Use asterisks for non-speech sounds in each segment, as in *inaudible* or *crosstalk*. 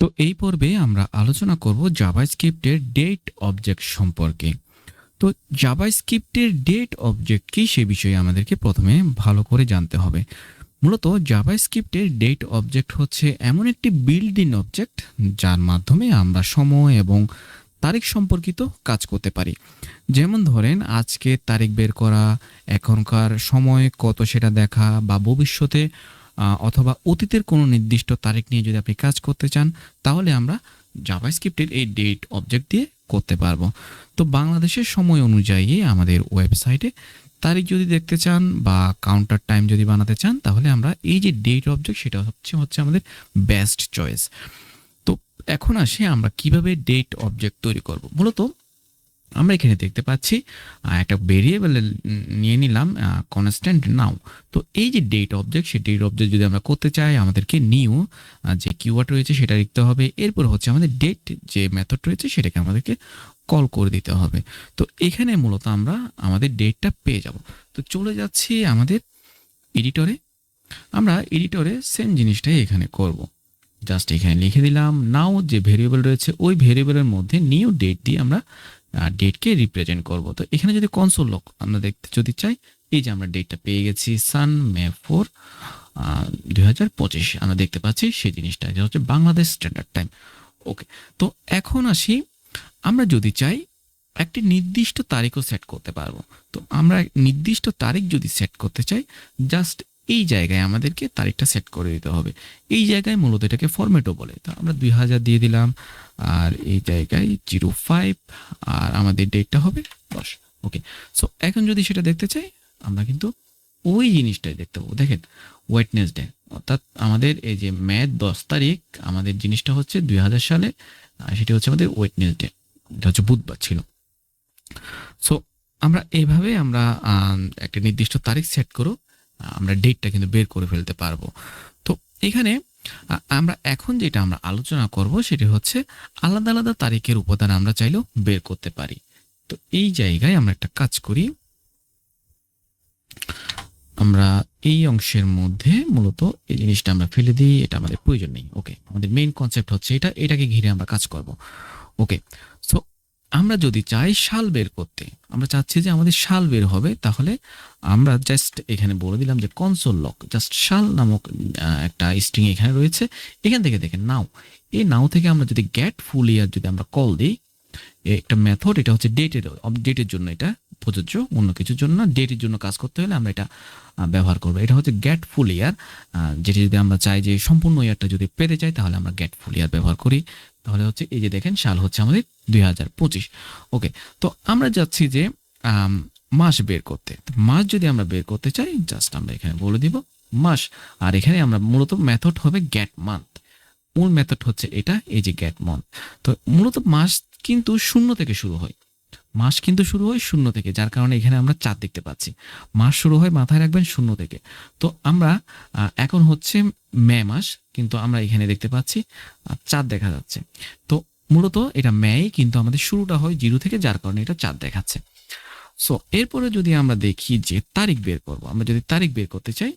তো এই পর্বে আমরা আলোচনা করব জাভাস্ক্রিপ্টের ডেট অবজেক্ট সম্পর্কে। তো জাভাস্ক্রিপ্টের ডেট অবজেক্ট কি সে বিষয়ে আমাদেরকে প্রথমে ভালো করে জানতে হবে। মূলত জাভাস্ক্রিপ্টের ডেট অবজেক্ট হচ্ছে এমন একটি বিল্ড ইন অবজেক্ট যার মাধ্যমে আমরা সময় এবং তারিখ সম্পর্কিত কাজ করতে পারি। যেমন ধরেন, আজকে তারিখ বের করা, এখনকার সময় কত সেটা দেখা বা ভবিষ্যতে অথবা অতীতের কোনো নির্দিষ্ট তারিখ নিয়ে যদি আপনি কাজ করতে চান, তাহলে আমরা জাভাস্ক্রিপ্টের এই ডেট অবজেক্ট দিয়ে করতে পারব। তো বাংলাদেশের সময় অনুযায়ী আমাদের ওয়েবসাইটে তারিখ যদি দেখতে চান বা কাউন্টার টাইম যদি বানাতে চান, তাহলে আমরা এই যে ডেট অবজেক্ট সেটা হচ্ছে হচ্ছে আমাদের বেস্ট চয়েস তো এখন আসে আমরা কীভাবে ডেট অবজেক্ট তৈরি করব। মূলত আমরা এখানে দেখতে পাচ্ছি একটা ভেরিয়েবল নিয়ে নিলাম কনস্ট্যান্ট নাও তো এই যে ডেট অবজেক্ট সেই ডেট অবজেক্ট যদি আমরা করতে চাই, আমাদেরকে নিউ যে কিওয়ার্ড রয়েছে সেটা লিখতে হবে। এরপর হচ্ছে আমাদের ডেট যে মেথড রয়েছে, সেটাকে আমাদেরকে কল করে দিতে হবে। তো এখানে মূলত আমরা আমাদের ডেটটা পেয়ে যাব। তো চলে যাচ্ছি আমাদের এডিটরে আমরা এডিটরে সেম জিনিসটাই এখানে করব। জাস্ট এখানে লিখে দিলাম নাও যে ভেরিয়েবল রয়েছে, ওই ভেরিয়েবলের মধ্যে নিউ ডেট দিয়ে আমরা ডেটকে রিপ্রেজেন্ট করব। তো এখানে যদি কনসোল লক আমরা দেখতে যদি চাই, এই যে আমরা ডেটটা পেয়ে গেছি সান মে ফোর দুই হাজার পঁচিশ। আমরা দেখতে পাচ্ছি সেই জিনিসটা, এটা হচ্ছে বাংলাদেশ স্ট্যান্ডার্ড টাইম ওকে তো এখন আসি, আমরা যদি চাই একটি নির্দিষ্ট তারিখও সেট করতে পারব। তো আমরা নির্দিষ্ট তারিখ যদি সেট করতে চাই জাস্ট এই জায়গায় আমাদেরকে তারিখটা সেট করে দিতে হবে। এই জায়গায় মূলত এটাকে ফরম্যাটও বলে। তো আমরা দুই হাজার দিয়ে দিলাম, আর এই জায়গায় জিরো ফাইভ আর আমাদের ডেটটা হবে দশ। ওকে সো এখন যদি সেটা দেখতে চাই, আমরা কিন্তু ওই জিনিসটাই দেখতে পাবো। দেখেন ওয়েটনেস ওয়েটনেসডে অর্থাৎ আমাদের এই যে ম্যাথ দশ তারিখ, আমাদের জিনিসটা হচ্ছে দুই হাজার সালে সেটি হচ্ছে আমাদের ওয়েটনেসডে এটা হচ্ছে বুধবার ছিল। সো আমরা এইভাবে আমরা একটা নির্দিষ্ট তারিখ সেট করো আমরা ডেটটা কিন্তু বের করে ফেলতে পারব। তো এখানে আমরা এখন যেটা আমরা আলোচনা করব সেটি হচ্ছে আলাদা আলাদা তারিখের উপাদান আমরা চাইলেও বের করতে পারি। তো এই জায়গায় আমরা একটা কাজ করি। আমরা এই অংশের মধ্যে মূলত এই জিনিসটা আমরা ফেলে দিই, এটা আমাদের প্রয়োজন নেই। ওকে আমাদের মেইন কনসেপ্ট হচ্ছে এটা, এটাকে ঘিরে আমরা কাজ করব। ওকে সো আমরা যদি চাই শাল বের করতে, আমরা চাচ্ছি যে আমাদের শাল বের হবে, তাহলে আমরা জাস্ট এখানে বলে দিলাম যে কনসোল লক জাস্ট শাল নামক একটা স্ট্রিং এখানে রয়েছে। এখান থেকে দেখেন নাও এই নাও থেকে আমরা যদি গ্যাট ফুল ইয়ার যদি আমরা কল দিই একটা মেথড এটা হচ্ছে ডেটের ডেটের জন্য এটা প্রযোজ্য, অন্য কিছুর জন্য না। ডেটের জন্য কাজ করতে হলে আমরা এটা ব্যবহার করব। এটা হচ্ছে গ্যাট ফুল ইয়ার যেটি যদি আমরা চাই যে সম্পূর্ণ ইয়ারটা যদি পেতে চাই, তাহলে আমরা গ্যাট ফুল ইয়ার ব্যবহার করি। তাহলে হচ্ছে এই যে দেখেন সাল হচ্ছে আমাদের দুই হাজার পঁচিশ। ওকে, তো আমরা যাচ্ছি যে মাস বের করতে। মাস যদি আমরা বের করতে চাই, জাস্ট আমরা এখানে বলে দিব মাস। আর এখানে আমরা মূলত মেথড হবে গ্যাট মান্থ মূল মেথড হচ্ছে এটা, এই যে গ্যাট মান্থ তো মূলত মাস কিন্তু শূন্য থেকে শুরু হয়। মাস কিন্তু শুরু হয় শূন্য থেকে, যার কারণে এখানে আমরা চাঁদ দেখতে পাচ্ছি। মাস শুরু হয় মাথায় রাখবেন শূন্য থেকে। তো আমরা এখন হচ্ছে মে মাস, কিন্তু আমরা এখানে দেখতে পাচ্ছি চাঁদ দেখা যাচ্ছে। তো মূলত এটা মেই, কিন্তু আমাদের শুরুটা হয় জিরো থেকে, যার কারণে এটা চাঁদ দেখাচ্ছে। সো এরপরে যদি আমরা দেখি যে তারিখ বের করব, আমরা যদি তারিখ বের করতে চাই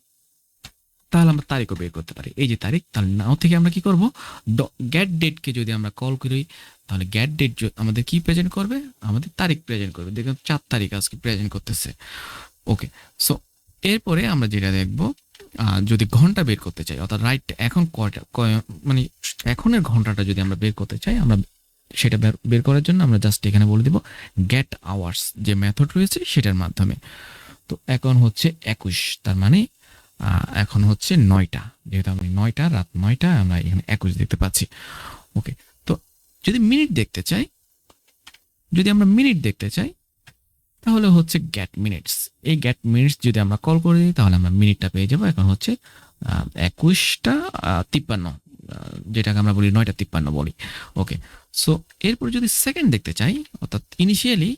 তাহলে আমরা তারিখও বের করতে পারি। এই যে তারিখ, তাহলে নাও থেকে আমরা কি করব? গ্যাট ডেটকে যদি আমরা কল করি, তাহলে গ্যাট ডেট আমাদের কি প্রেজেন্ট করবে? আমাদের তারিখ প্রেজেন্ট করবে। দেখুন, চার তারিখ আজকে প্রেজেন্ট করতেছে। ওকে সো এরপরে আমরা যেটা দেখব যদি ঘণ্টা বের করতে চাই, অর্থাৎ রাইট এখন কয়টা, কয়- মানে এখনের ঘন্টাটা যদি আমরা বের করতে চাই, আমরা সেটা বের- করার জন্য আমরা জাস্ট এখানে বলে দিব গ্যাট আওয়ার্স যে মেথড রয়েছে সেটার মাধ্যমে। তো এখন হচ্ছে একুশ, তার মানে এখন হচ্ছে নয়টা। যেহেতু আমি নয়টা, রাত নয়টা, আমরা এখানে একুশ দেখতে পাচ্ছি। ওকে, তো যদি মিনিট দেখতে চাই, যদি আমরা মিনিট দেখতে চাই, তাহলে হচ্ছে গ্যাট মিনিটস এই গ্যাট মিনিটস যদি আমরা কল করে দিই, তাহলে আমরা মিনিটটা পেয়ে যাব। এখন হচ্ছে একুশটা তিপ্পান্ন যেটাকে আমরা বলি নয়টা তিপ্পান্ন বলি। ওকে সো এরপর যদি সেকেন্ড দেখতে চাই, অর্থাৎ ইনিশিয়ালি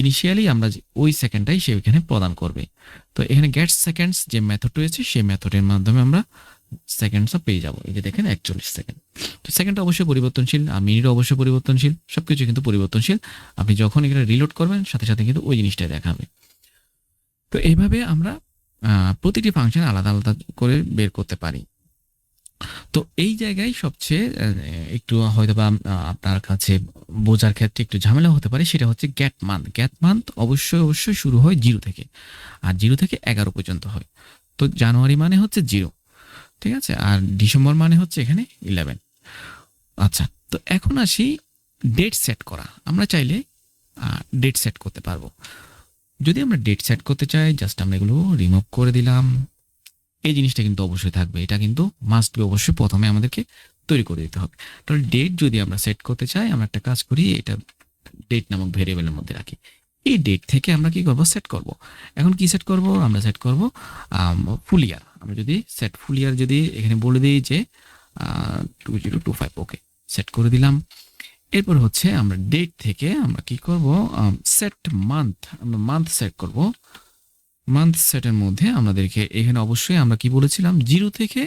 ইনিশিয়ালি আমরা ওই সেকেন্ডটাই সে এখানে প্রদান করবে। তো এখানে গেট সেকেন্ডস যে মেথড রয়েছে, সেই মেথডের মাধ্যমে আমরা সেকেন্ডসও পেয়ে যাব। এই যে দেখেন একচল্লিশ সেকেন্ড তো সেকেন্ডটা অবশ্যই পরিবর্তনশীল, আর মিনিটও অবশ্যই পরিবর্তনশীল সব কিছু কিন্তু পরিবর্তনশীল। আপনি যখন এখানে রিলোড করবেন, সাথে সাথে কিন্তু ওই জিনিসটাই দেখাবে। তো এইভাবে আমরা প্রতিটি ফাংশন আলাদা আলাদা করে বের করতে পারি। তো এই জায়গায় সবচেয়ে একটু হয়তো বা আপনার কাছে বোঝার ক্ষেত্রে একটু ঝামেলা হতে পারে, সেটা হচ্ছে গ্যাট মান্থ। গ্যাট মান্থ অবশ্যই অবশ্যই শুরু হয় জিরো থেকে, আর জিরো থেকে এগারো পর্যন্ত হয়। তো জানুয়ারি মানে হচ্ছে জিরো, ঠিক আছে? আর ডিসেম্বর মানে হচ্ছে এখানে ইলেভেন। আচ্ছা তো এখন আসি ডেট সেট করা। আমরা চাইলে ডেট সেট করতে পারব। যদি আমরা ডেট সেট করতে চাই, জাস্ট আমরা এগুলো রিমুভ করে দিলাম। এই জিনিসটা কিন্তু অবশ্যই থাকবে। এটা কিন্তু মাস্ট বি অবশ্যই প্রথমে আমাদেরকে তৈরি করে দিতে হবে। তাহলে ডেট যদি আমরা সেট করতে চাই, আমরা একটা কাজ করি, এটা ডেট নামক ভেরিয়েবলের মধ্যে রাখি। এই ডেট থেকে আমরা কি করব? সেট করব। এখন কি সেট করব? আমরা সেট করব ফুল ইয়ার আমরা যদি সেট ফুল ইয়ার যদি এখানে বলে দিই যে two zero two five okay set করে দিলাম। এরপর হচ্ছে আমরা ডেট থেকে আমরা কি করব? সেট মান্থ আমরা মান্থ সেট করব। মান্থ সেটের মধ্যে আমাদেরকে এখানে অবশ্যই আমরা কি বলেছিলাম? জিরো থেকে,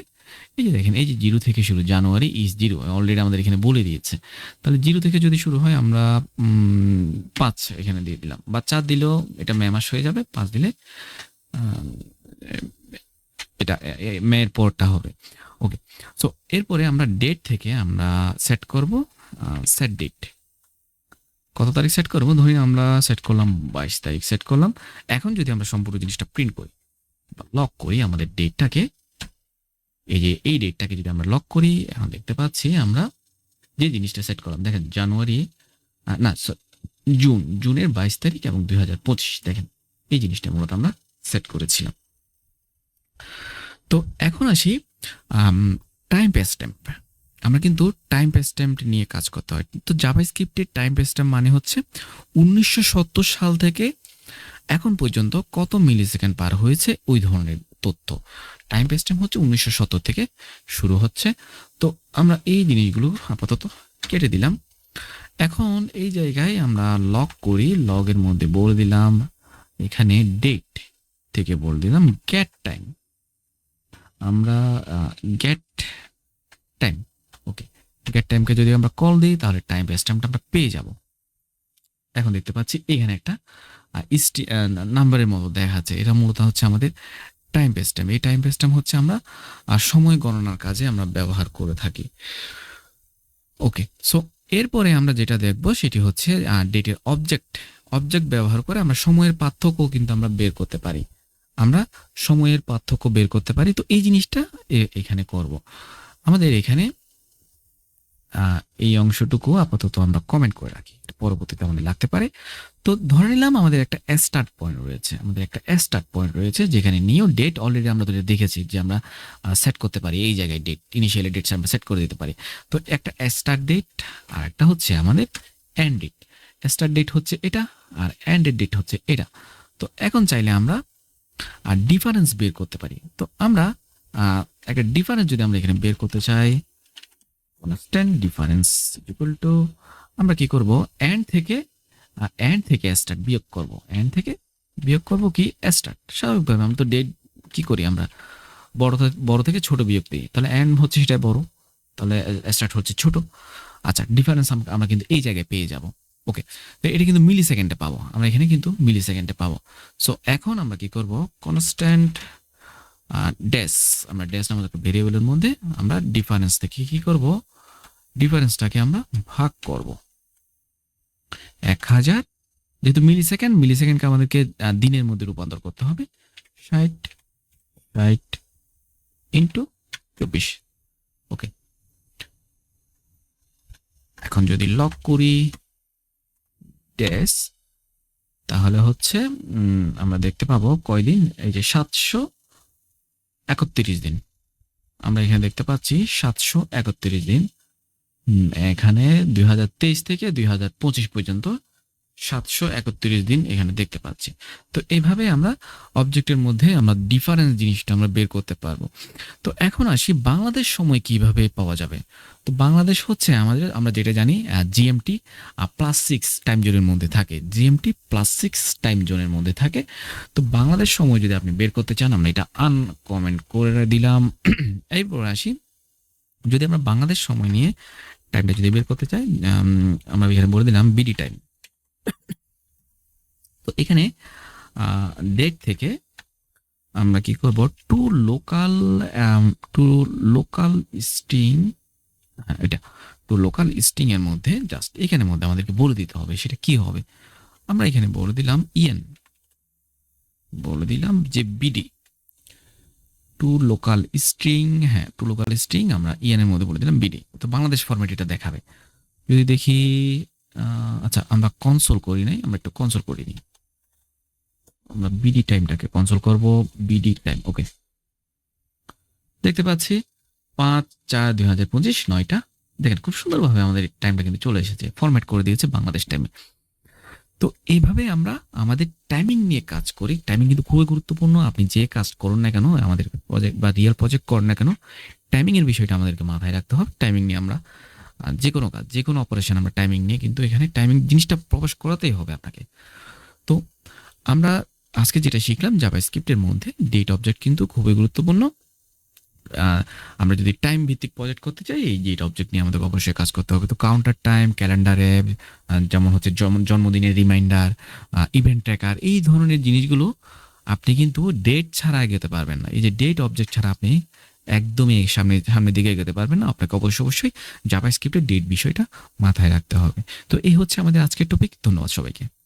এই যে দেখেন, এই যে জিরো থেকে শুরু, জানুয়ারি ইজ জিরো অলরেডি আমাদের এখানে বলে দিয়েছে। তাহলে জিরো থেকে যদি শুরু হয়, আমরা পাঁচ এখানে দিয়ে দিলাম। বা চার দিলেও এটা মে মাস হয়ে যাবে, পাঁচ দিলে এটা মেয়ের পরটা হবে। ওকে সো এরপরে আমরা ডেট থেকে আমরা সেট করব সেট ডেট কত তারিখ সেট করব? ধরি আমরা সেট করলাম বাইশ তারিখ সেট করলাম। এখন যদি আমরা সম্পূর্ণ জিনিসটা প্রিন্ট করি লক করি, আমাদের ডেটটাকে এই যে এই ডেটটাকে যদি আমরা লক করি, এখন দেখতে পাচ্ছি আমরা যে জিনিসটা সেট করলাম, দেখেন জানুয়ারি না জুন, জুনের বাইশ তারিখ এবং দুই হাজার পঁচিশ, দেখেন এই জিনিসটা মূলত আমরা সেট করেছিলাম। তো এখন আসি টাইম পেস স্ট্যাম্প আমরা কিন্তু টাইম পেস স্ট্যাম্প নিয়ে কাজ করতে হয়। তো জাভা স্ক্রিপ্টের টাইম স্ট্যাম্প মানে হচ্ছে উনিশশো সত্তর সাল থেকে এখন পর্যন্ত কত মিলি সেকেন্ড পার হয়েছে ওই ধরনের তথ্য। টাইম স্ট্যাম্প হচ্ছে উনিশশো সত্তর থেকে শুরু হচ্ছে। তো আমরা এই জিনিসগুলো আপাতত কেটে দিলাম। এখন এই জায়গায় আমরা লক করি লগের মধ্যে বলে দিলাম, এখানে ডেট থেকে বলে দিলাম গ্যাট টাইম আমরা গ্যাট টাইম ওকে গেট টাইমকে যদি আমরা কল দিই, তাহলে টাইম বেস টাইমটা আমরা পেয়ে যাব। এখন দেখতে পাচ্ছি এখানে একটা ইস্টি নাম্বারের মতো দেখাচ্ছে। এটা মূলত হচ্ছে আমাদের টাইম বেস টাইম এই টাইম বেস টাইম হচ্ছে আমরা সময় গণনার কাজে আমরা ব্যবহার করে থাকি। ওকে সো এরপরে আমরা যেটা দেখব সেটি হচ্ছে ডেটের অবজেক্ট অবজেক্ট ব্যবহার করে আমরা সময়ের পার্থক্য কিন্তু আমরা বের করতে পারি। আমরা সময়ের পার্থক্য বের করতে পারি। তো এই জিনিসটা এখানে করব। আমাদের এখানে এই অংশটুকু আপাতত আমরা কমেন্ট করে রাখি। পরবর্তীতে আমাদের লাগতে পারে। তো ধরে নিলাম আমাদের একটা স্টার্ট পয়েন্ট রয়েছে। আমাদের একটা স্টার্ট পয়েন্ট রয়েছে যেখানে নিউ ডেট অলরেডি আমরা তো দেখেছি যে আমরা সেট করতে পারি এই জায়গায় ডেট ইনিশিয়ালি ডেট আমরা সেট করে দিতে পারি। তো একটা স্টার্ট ডেট আর একটা হচ্ছে আমাদের এন্ড ডেট স্টার্ট ডেট হচ্ছে এটা আর এন্ডের ডেট হচ্ছে এটা। তো এখন চাইলে আমরা আর ডিফারেন্স বের করতে পারি। তো আমরা একটা ডিফারেন্স যদি আমরা এখানে বের করতে চাই কনস্ট্যান্ট ডিফারেন্স ইকুয়াল টু আমরা কি করব? এন্ড থেকে এন্ড থেকে স্টার্ট বিয়োগ করব। এন্ড থেকে বিয়োগ করব কি? স্টার্ট স্বাভাবিকভাবে আমরা তো ডেট কি করি আমরা? বড় বড় থেকে ছোট বিয়োগ দিই। তাহলে এন্ড হচ্ছে সেটা বড়। তাহলে স্টার্ট হচ্ছে ছোট। আচ্ছা ডিফারেন্স আমরা কিন্তু এই জায়গায় পেয়ে যাব। ওকে তো এটা কিন্তু মিলি সেকেন্ডে পাবো। আমরা এখানে কিন্তু মিলি সেকেন্ডে পাবো। সো এখন আমরা কি করব? কনস্ট্যান্ট ড্যাশ আমরা ড্যাশ নামক একটা ভেরিয়েবলের মধ্যে আমরা ডিফারেন্স থেকে কি করব? ডিফারেন্সটাকে আমরা ভাগ করব। এক হাজার, যেহেতু মিলি সেকেন্ড মিলি সেকেন্ডকে আমাদেরকে দিনের মধ্যে রূপান্তর করতে হবে। ষাট ষাট ইন্টু চব্বিশ। ওকে। এখন যদি লক করি ড্যাশ তাহলে হচ্ছে আমরা দেখতে পাবো কয়দিন? এই যে সাতশো একত্রিশ দিন। আমরা এখানে দেখতে পাচ্ছি সাতশো একত্রিশ দিন। এখানে দুই হাজার তেইশ থেকে দুই হাজার পঁচিশ পর্যন্ত সাতশো একত্রিশ দিন এখানে দেখতে পাচ্ছি। তো এইভাবে আমরা অবজেক্টের মধ্যে আমরা ডিফারেন্স জিনিসটা আমরা বের করতে পারব। তো এখন আসি বাংলাদেশ সময় কীভাবে পাওয়া যাবে? তো বাংলাদেশ হচ্ছে আমাদের, আমরা যেটা জানি জিএমটি প্লাস সিক্স টাইম জোনের মধ্যে থাকে। জিএমটি প্লাস সিক্স টাইম জোনের মধ্যে থাকে। তো বাংলাদেশ সময় যদি আপনি বের করতে চান, আমরা এটা আনকমেন্ট করে দিলাম। *clears throat* এরপর আসি, যদি আমরা বাংলাদেশ সময় নিয়ে টাইমটা যদি বের করতে চাই আমরা এখানে বলে দিলাম বিডি টাইম তো এখানে ডেট থেকে আমরা কি করব? To local to local string এটা টু লোকাল স্ট্রিং এর মধ্যে জাস্ট এখানের মধ্যে আমাদেরকে বলে দিতে হবে সেটা কি হবে? আমরা এখানে বলে দিলাম ইএন বলে দিলাম যে B D to local string হ্যাঁ টু লোকাল স্ট্রিং আমরা ইএন এর মধ্যে বলে দিলাম বিডি তো বাংলাদেশ ফরম্যাট এটা দেখাবে। যদি দেখি আচ্ছা আমরা কনসোল করি নাই, আমরা একটু কনসোল করি নি আমরা বিডি টাইমটাকে কনসোল করব বিডি টাইম ওকে দেখতে পাচ্ছি, পাঁচ চার দুই হাজার পঁচিশ, নয়টা। দেখেন, খুব সুন্দরভাবে আমাদের টাইমটা কিন্তু চলে এসেছে। ফরম্যাট করে দিয়েছে বাংলাদেশ টাইমে তো এইভাবে আমরা আমাদের টাইমিং নিয়ে কাজ করি। টাইমিং কিন্তু খুবই গুরুত্বপূর্ণ। আপনি যে কাজ করুন না কেন, আমাদের প্রজেক্ট বা রিয়েল প্রজেক্ট করুন না কেন টাইমিংয়ের বিষয়টা আমাদেরকে মাথায় রাখতে হবে। টাইমিং নিয়ে আমরা যে কোনো কাজ যে কোনো অপারেশন আমরা টাইমিং নিয়ে কিন্তু এখানে টাইমিং জিনিসটা প্রকাশ করাতেই হবে আপনাকে। তো আমরা আজকে যেটা শিখলাম জাভা স্ক্রিপ্টের মধ্যে ডেট অবজেক্ট কিন্তু খুবই গুরুত্বপূর্ণ। আমরা যদি টাইম ভিত্তিক প্রজেক্ট করতে চাই, এই ডেট অবজেক্ট নিয়ে আমাদের অবশ্যই কাজ করতে হবে। তো কাউন্টার টাইম ক্যালেন্ডারে যেমন হচ্ছে জন্ম- জন্মদিনের রিমাইন্ডার ইভেন্ট ট্র্যাকার এই ধরনের জিনিসগুলো আপনি কিন্তু ডেট ছাড়া এগোতে পারবেন না। এই যে ডেট অবজেক্ট ছাড়া আপনি একদমই সামনে, সামনের দিকে এগোতে পারবেন না। আপনাকে অবশ্যই অবশ্যই জাভা স্ক্রিপ্টের ডেট বিষয়টা মাথায় রাখতে হবে। তো এই হচ্ছে আমাদের আজকের টপিক ধন্যবাদ সবাইকে।